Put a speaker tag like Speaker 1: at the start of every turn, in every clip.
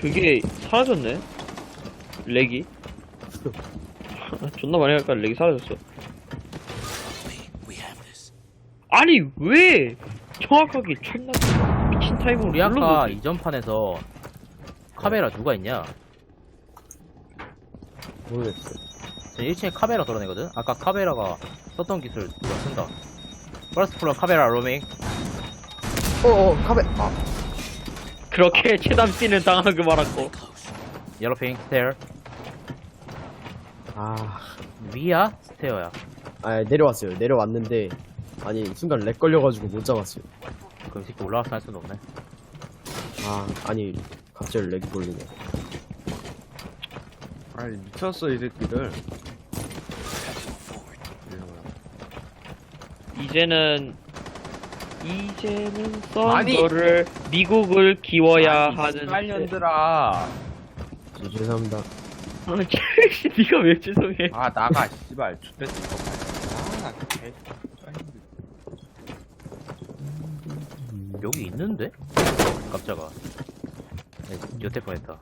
Speaker 1: 그게 사라졌네. 렉이. 존나 많이 할까 렉이 사라졌어. 아니 왜 정확하게 존나 미친 타이밍으로
Speaker 2: 우리 아까
Speaker 1: 눌러보지?
Speaker 2: 이전 판에서 카메라 누가 있냐?
Speaker 3: 모르겠어.
Speaker 2: 1층에 카메라 돌아내거든? 아까 카메라가 썼던 기술 누가 쓴다. 퍼스트 플러 카메라 로밍.
Speaker 3: 어어 카베. 아
Speaker 1: 그렇게 최단 씨는 당하고 말았고.
Speaker 2: 옐로핑 스테어.
Speaker 3: 아,
Speaker 2: 위야? 스테어야.
Speaker 3: 아 내려왔어요. 내려왔는데 아니 순간 렉 걸려가지고 못 잡았어요.
Speaker 2: 그럼 새끼 올라와서 할 수는 없네.
Speaker 3: 아 아니 갑자기 렉이 걸리네.
Speaker 4: 아니 미쳤어 이 새끼들
Speaker 1: 이제는 이제는
Speaker 4: 아니!
Speaker 1: 썬더를 미국을 기워야 하는.
Speaker 4: 빨년들아
Speaker 3: 저 죄송합니다.
Speaker 1: 아니 네가 왜 죄송해?
Speaker 4: 아 나가 씨발 죽겠어 아나 개
Speaker 2: 여기 있는데? 깜짝아. 네, 여태 뻔했다.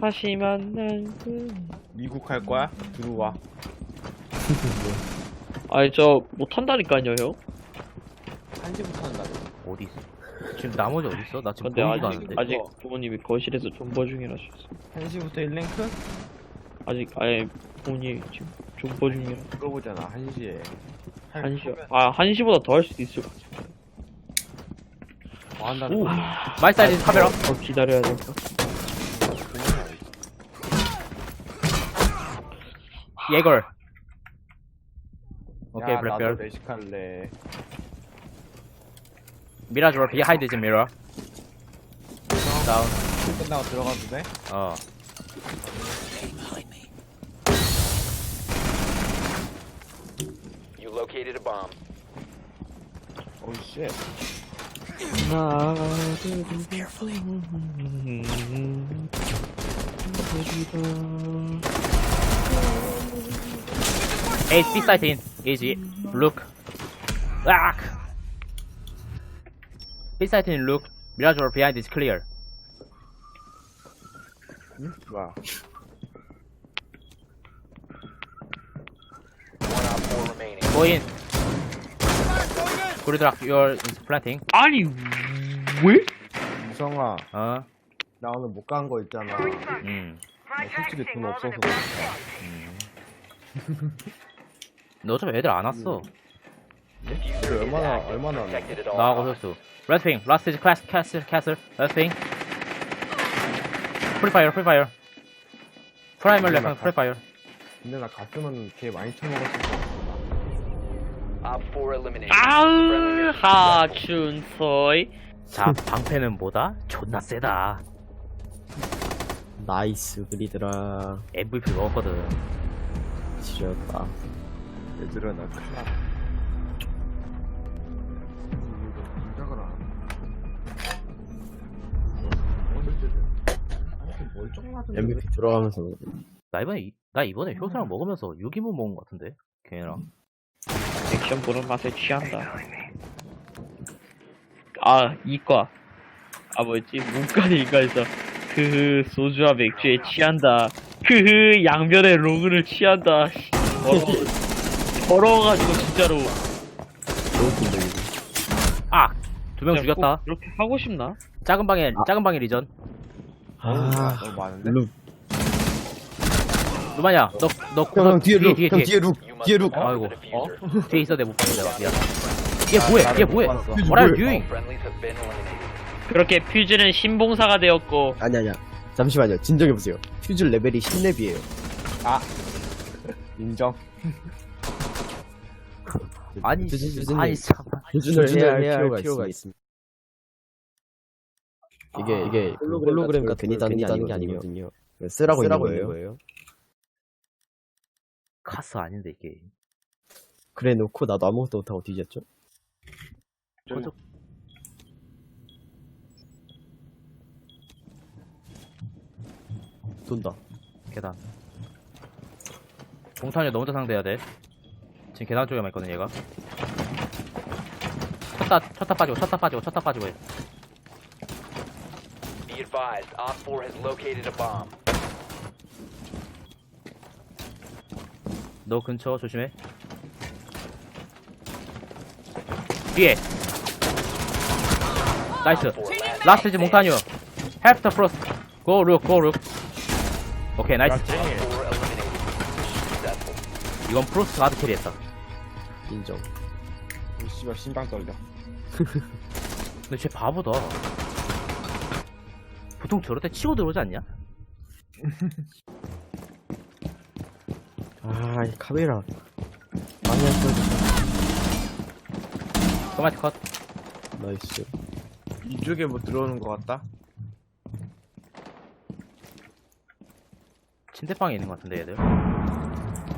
Speaker 1: 다시 만난 그.
Speaker 4: 미국 할 거야? 들어와
Speaker 1: 아니 저 못한다니까요 형.
Speaker 4: 한시부터 한다고
Speaker 2: 어디 있어? 지금 나머지 어디 있어? 나 지금
Speaker 1: 근데
Speaker 2: 보이지도
Speaker 1: 아직
Speaker 2: 않는데.
Speaker 1: 아직 부모님이 거실에서 존버 중이라서
Speaker 4: 한시부터 1랭크?
Speaker 1: 아직 아예 부모님 지금 존버 중이라.
Speaker 4: 그거 보잖아 한시에
Speaker 1: 한 시, 아, 한 시보다 더 할 수도 있을 것 같아.
Speaker 4: 뭐 한다는
Speaker 1: 오,
Speaker 4: 거야?
Speaker 2: 마이 사이즈 카메라.
Speaker 1: 더 기다려야 같아.
Speaker 2: 예걸. 오케이,
Speaker 4: 야 나도
Speaker 2: 블랙별.
Speaker 4: 레식할래
Speaker 2: 미라즈 월 비하인드 즈 미러. 다운.
Speaker 4: 끝나고 들어가도 돼?
Speaker 2: 어.
Speaker 5: You located a bomb.
Speaker 4: 오우 쉣
Speaker 2: 에이스 B 사이트 인. 이지. 룩. 으악. B 사이트 인 룩. 미라즈 월 비하인드 즈 클리어.
Speaker 4: 응? 뭐야
Speaker 5: One op four remaining.
Speaker 2: 고인. 구리드락 유얼 플랜팅.
Speaker 1: 아니, 왜?
Speaker 4: 유성아
Speaker 2: 어.
Speaker 4: 나 오늘 못 간 거 있잖아 나
Speaker 2: 음.
Speaker 4: 솔직히 돈 없어서 그렇다
Speaker 2: 너 어차피 애들 안 왔어.
Speaker 4: 그 얼마나 얼마나
Speaker 2: 나하고. 선수. 레드핑. 라스트 이즈 클래스 캐슬 캐슬. 레드핑. 프리파이어 프리파이어. 프라이멀 레슨 프리파이어.
Speaker 4: 근데 나 갔으면 개 많이 처먹었을 것 같아.
Speaker 1: 아으, 하춘서이.
Speaker 2: 자, 방패는 뭐다? 존나 세다.
Speaker 3: 나이스 그리드라.
Speaker 2: MVP 먹었거든.
Speaker 3: 지렸다.
Speaker 4: 얘들아 나 큰일 났다
Speaker 3: MVP 들어가면서
Speaker 2: 나 이번에, 이- 나 이번에 효소랑 먹으면서 유기물 먹은 것 같은데? 걔네랑.
Speaker 1: 액션 보는 맛에 취한다. 아, 이과. 아, 뭐였지? 문과는 이과에서. 그 소주와 맥주에 취한다. 그 양면에 로그를 취한다. 씨, 더러워. 더러워가지고 진짜로.
Speaker 3: 힘들고.
Speaker 2: 아! 두 명
Speaker 1: 그냥
Speaker 2: 죽였다.
Speaker 1: 꼭 그렇게 하고 싶나?
Speaker 2: 작은 방에, 작은 방에 리전.
Speaker 3: 아,
Speaker 4: 너무 많은데?
Speaker 3: 룩.
Speaker 2: 루마냐, 너, 너,
Speaker 3: 형, 형 뒤에 룩.
Speaker 2: 뒤에,
Speaker 3: 형
Speaker 2: 뒤에.
Speaker 3: 뒤에 룩. 뒤에 룩.
Speaker 2: 아이고.
Speaker 5: diffuser.
Speaker 2: 뒤에 있어, 내못 봤어, 내가. 미안. 얘 뭐해? 얘 뭐해?
Speaker 4: 봤어.
Speaker 2: What are you doing?
Speaker 1: 그렇게 퓨즈는 신봉사가 되었고,
Speaker 3: 아니 아니야. 잠시만요. 진정해 보세요. 퓨즈 레벨이 10렙이에요.
Speaker 4: 인정
Speaker 2: 아니,
Speaker 3: 퓨즈님,
Speaker 2: 아니, 참.
Speaker 3: 표준을 해야 할 필요가 있습니다. 이게 이게 그 홀로그램 같은 괜히 다는 게 아니거든요. 쓰라고,
Speaker 4: 쓰라고
Speaker 3: 있는 거예요.
Speaker 2: 카스 아닌데, 이 게임.
Speaker 3: 그래 놓고 나도 아무것도 못하고 뒤졌죠?
Speaker 2: 꺼져.
Speaker 3: 돈다.
Speaker 2: 계단. 봉탄이 너 혼자 상대해야 돼. 지금 계단 쪽에만 있거든, 얘가. 쳤다, 쳤다 빠지고, 쳤다 빠지고, 쳤다 빠지고 해.
Speaker 5: Advised, Op 4 has located a bomb.
Speaker 2: 너 근처 조심해. 뒤에. 나이스.
Speaker 5: Op 4 last
Speaker 2: 라스트 지 몽타뉴. 헬프 더 프로스트. 고 룩, 고 룩. 오케이, 나이스.
Speaker 5: Op 4 eliminated. Successful.
Speaker 2: 이건 프로스트 가드 캐리했다.
Speaker 3: 인정.
Speaker 4: 이 씨발 심장 떨려.
Speaker 2: 근데 쟤 바보다. 보통 저럴 때 치고 들어오지 않냐?
Speaker 3: 아, 이 카메라. 많이 했어.
Speaker 2: 토마티 컷.
Speaker 3: 나이스.
Speaker 4: 이쪽에 뭐 들어오는 것 같다.
Speaker 2: 침대방에 있는 것 같은데, 얘들.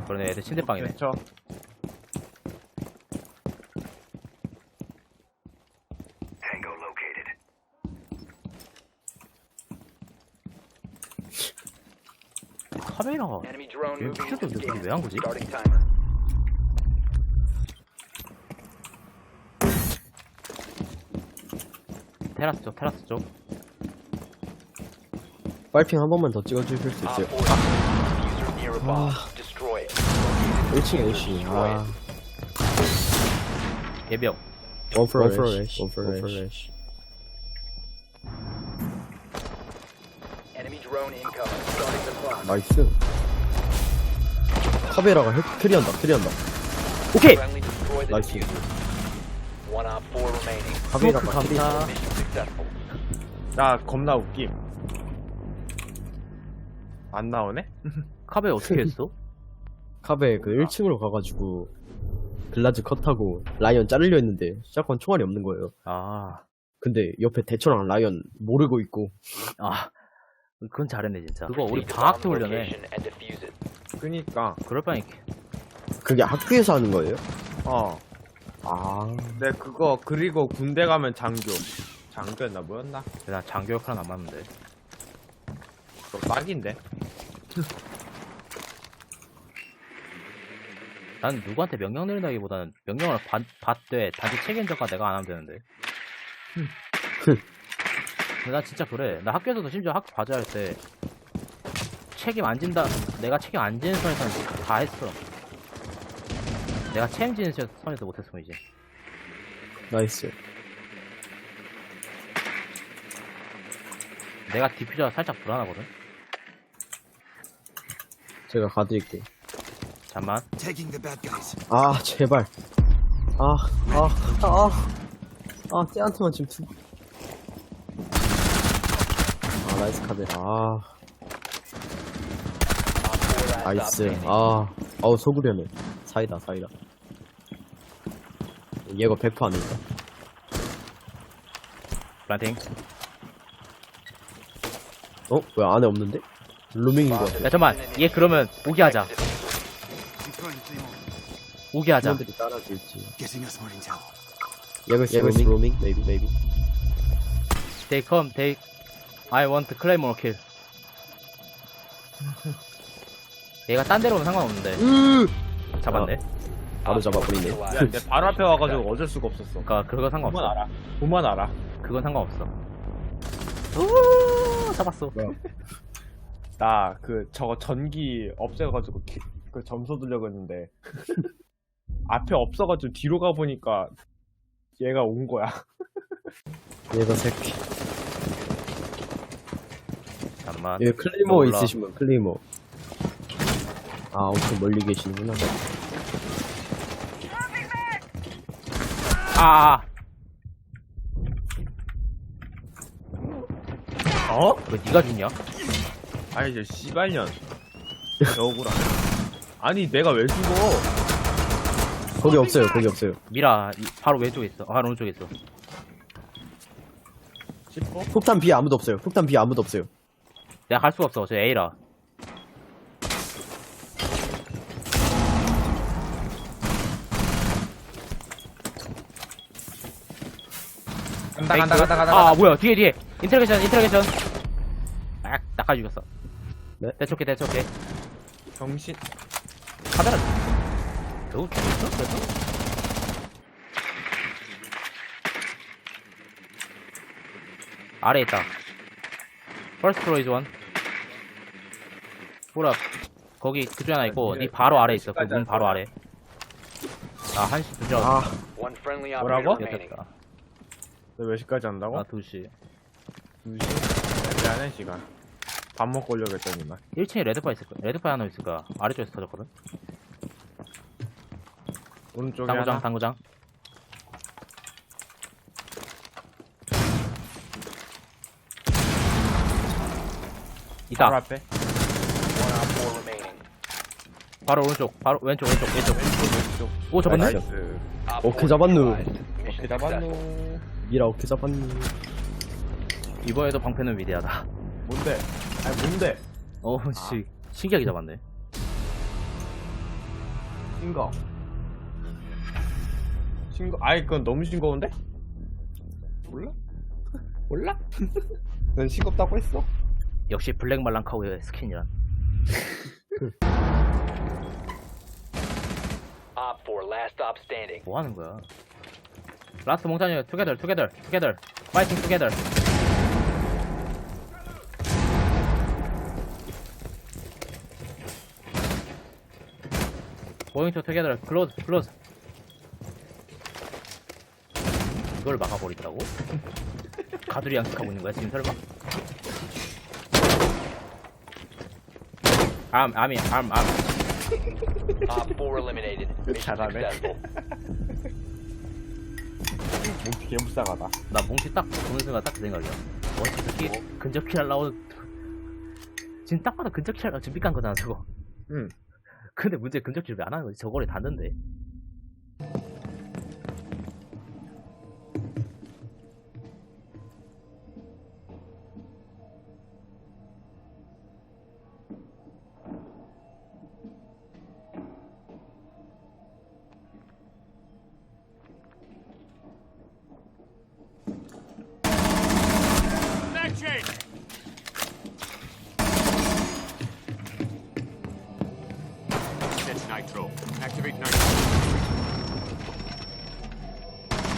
Speaker 2: 그러네, 얘들 침대방이네.
Speaker 4: 그렇죠.
Speaker 2: 카메라가
Speaker 5: Into
Speaker 2: 느낌이
Speaker 5: scan.
Speaker 2: 왜한 거지? 테라스 쪽, 테라스 쪽.
Speaker 3: 빨핑 한 번만 더 찍어주실 수 있어요?
Speaker 5: 4 diffuser near a bomb. Destroy it.
Speaker 3: 1층에 애쉬. 아,
Speaker 2: 예병.
Speaker 3: 원 for
Speaker 4: One
Speaker 3: 애쉬. 원
Speaker 4: 애쉬. One for
Speaker 3: 애쉬. 나이스. 카메라가 핵, 트리한다, 트리한다.
Speaker 2: 오케이!
Speaker 5: Friendly destroy the
Speaker 3: Nice.
Speaker 5: diffuser. One Op 4 remaining.
Speaker 3: 카메라가 트리.
Speaker 2: 감사.
Speaker 5: Mission successful.
Speaker 4: 나 겁나 웃김. 안 나오네?
Speaker 2: 카베 어떻게 했어?
Speaker 3: 카베 그 1층으로 가가지고 글라즈 컷하고 라이언 자르려 했는데 샷건 총알이 없는 거예요.
Speaker 2: 아,
Speaker 3: 근데 옆에 대초랑 라이언 모르고 있고
Speaker 2: 아. 그건 잘했네, 진짜. 그거 우리 방학 때 훈련해.
Speaker 4: 그니까.
Speaker 2: 그럴 바에 이렇게.
Speaker 3: 그게 학교에서 하는 거예요?
Speaker 4: 어.
Speaker 3: 아,
Speaker 4: 내 그거 그리고 군대 가면 장교. 장교였나 뭐였나?
Speaker 2: 나 장교역 하나 남았는데.
Speaker 4: 그거 딱인데.
Speaker 2: 난 누구한테 명령 내린다기보다는 명령을 받, 받되 단지 책임져가 내가 안 하면 되는데. 근데 나 진짜 그래. 나 학교에서도 심지어 학교 과제할 때 책임 안 진다. 내가 책임 안 지는 선에서는 다 했어. 내가 책임지는 선에서 못했으면 이제.
Speaker 3: 나이스.
Speaker 2: 내가 디퓨저가 살짝 불안하거든.
Speaker 3: 제가 가드릴게요.
Speaker 2: 잠만.
Speaker 6: Taking the bad guys.
Speaker 3: 아, 제발. 아, 아, 아, 아, 쟤한테만 지금 두. 아, 나이스 카메라. 아,
Speaker 5: Op 4 last
Speaker 3: 나이스.
Speaker 5: standing.
Speaker 3: 아, 아우, 속으려네. 사이다, 사이다. 얘가 100% 아닐까?
Speaker 2: 플란팅.
Speaker 3: 어? 왜 안에 없는데? 루밍인 것 같아.
Speaker 2: 야, 잠만. 얘 그러면 오게 하자. 오게 하자.
Speaker 3: 팀원들이 따라줄지.
Speaker 6: Getting us more intel.
Speaker 3: 얘가 루밍? 루밍? Maybe, maybe.
Speaker 2: They come, they. I want claymore kill. 얘가 딴 데로 오면 상관없는데. 잡았네.
Speaker 3: 바로 잡아버리네.
Speaker 5: Neutralized.
Speaker 4: 야, 내 바로 앞에 와가지고 어쩔 수가 없었어.
Speaker 2: 그니까, 그거 상관없어.
Speaker 4: 알아. 그만 알아.
Speaker 2: 그건 상관없어. 오, 잡았어.
Speaker 4: 나 그 저거 전기 없애가지고 기- 그 점수 들려고 했는데 앞에 없어가지고 뒤로 가 보니까 얘가 온 거야.
Speaker 3: 얘가 새끼.
Speaker 2: 잠깐만.
Speaker 3: 얘 클리모
Speaker 2: 몰라.
Speaker 3: 있으신 분, 클리모. 아, 엄청 멀리 계시는구나.
Speaker 2: 아!
Speaker 4: 어?
Speaker 2: 왜 니가 죽냐?
Speaker 4: 아니 저 씨발년. 억울하. 아니 내가 왜 죽어?
Speaker 3: 거기 없어요, 거기 없어요.
Speaker 2: 미라, 이- 바로 왼쪽에 있어. 아, 바로 오른쪽에 있어.
Speaker 3: 폭탄 B 아무도 없어요. 폭탄 B 아무도 없어요.
Speaker 2: 내가 갈 수가 없어. 저 A라.
Speaker 4: 간다 간다 간다 간다.
Speaker 2: 아, 뭐야. 뒤에, 뒤에. 인터로게이션, 인터로게이션. 딱, 낚아 죽였어.
Speaker 3: 네?
Speaker 2: 대초게, 대초게.
Speaker 4: 정신.
Speaker 2: 카메라. 겨우 죽였어? 그래서? 아래 있다. 퍼스트 플로어 이즈 원. 보라 거기 그중 하나 있고 네 바로 아래 있어. 그 문 바로 아래. 아 한시 두점.
Speaker 3: 아
Speaker 5: One friendly
Speaker 4: 뭐라고?
Speaker 5: remaining.
Speaker 2: 됐다.
Speaker 4: 너 몇 시까지 한다고?
Speaker 2: 아 2시.
Speaker 4: 2시? 애매하는 시간. 밥 먹고 오려고 했더니만.
Speaker 2: 1층에 레드바 있을 거야. 레드바 하나 있을 거야. 아래쪽에서 터졌거든.
Speaker 4: 오른쪽에
Speaker 2: 당구장
Speaker 4: 하나.
Speaker 2: 당구장.
Speaker 4: 바로
Speaker 2: 있다.
Speaker 4: 앞에.
Speaker 5: One op four remaining.
Speaker 2: 바로 오른쪽. 바로 왼쪽 왼쪽 왼쪽.
Speaker 4: 왼쪽.
Speaker 2: 오 잡았네.
Speaker 4: 나이스.
Speaker 3: 오케이 잡았누
Speaker 5: successful.
Speaker 4: 잡았노.
Speaker 3: 미라 오케이 잡았니
Speaker 2: 이번에도 방패는 위대하다.
Speaker 4: 뭔데? 아니 뭔데?
Speaker 2: 어우 씨 신기하게 잡았네.
Speaker 4: 싱거. 싱거. 아이 그건 너무 싱거운데? 몰라? 몰라? 넌 싱겁다고 했어?
Speaker 2: 역시 블랙 말랑카우의 스킨이란. 뭐 하는 거야? 라스트 몽타뉴 투게더 투게더 투게더 파이팅 투게더. 고잉 투 투게더 클로즈 클로즈. 이걸 막아버리더라고? 가두리 양식하고 있는 거야 지금 설마? 암 암이 암암
Speaker 5: Op four eliminated. Mission
Speaker 4: 잘하네.
Speaker 5: successful.
Speaker 4: 몸피 개불쌍하다.
Speaker 2: 나 몽키 딱 보는 순간 딱 그 생각이야. 와, 저 새끼 근접킬 하려고. 지금 딱 봐도 근접킬 하려고 준비 깐 거잖아, 저거.
Speaker 4: 응.
Speaker 2: 근데 문제 근접킬 왜 안 하는 거지? 저거를 닿는데.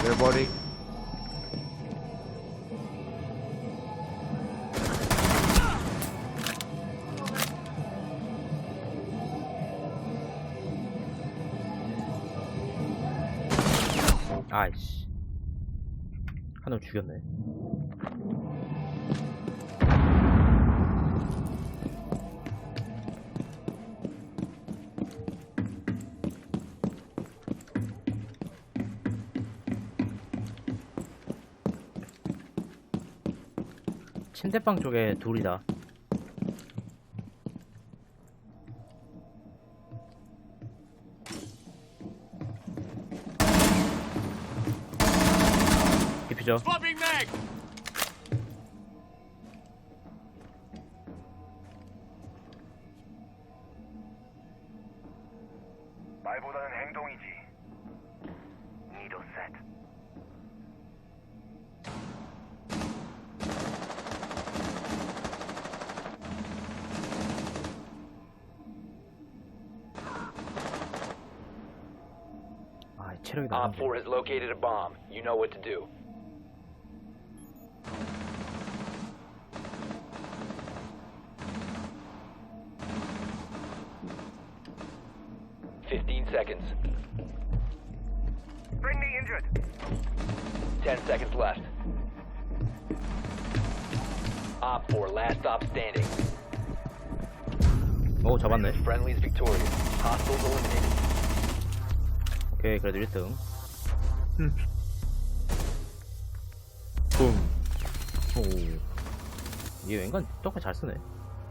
Speaker 4: 내 머리.
Speaker 2: 아이씨. 한놈 죽였네. 침대방 쪽에 둘이다. 디퓨저. 체력이
Speaker 5: Op
Speaker 2: 나가는데.
Speaker 5: four has located a bomb. You know what to do. Fifteen seconds.
Speaker 7: Bring me injured.
Speaker 5: Ten seconds left. Op four last stop standing.
Speaker 2: 오, 잡았네.
Speaker 5: Friendly's victorious. Hostiles eliminated.
Speaker 2: 오케이, 그래도 1등.
Speaker 3: 붐
Speaker 2: 오. 얘 웬간 떡을 잘 쓰네.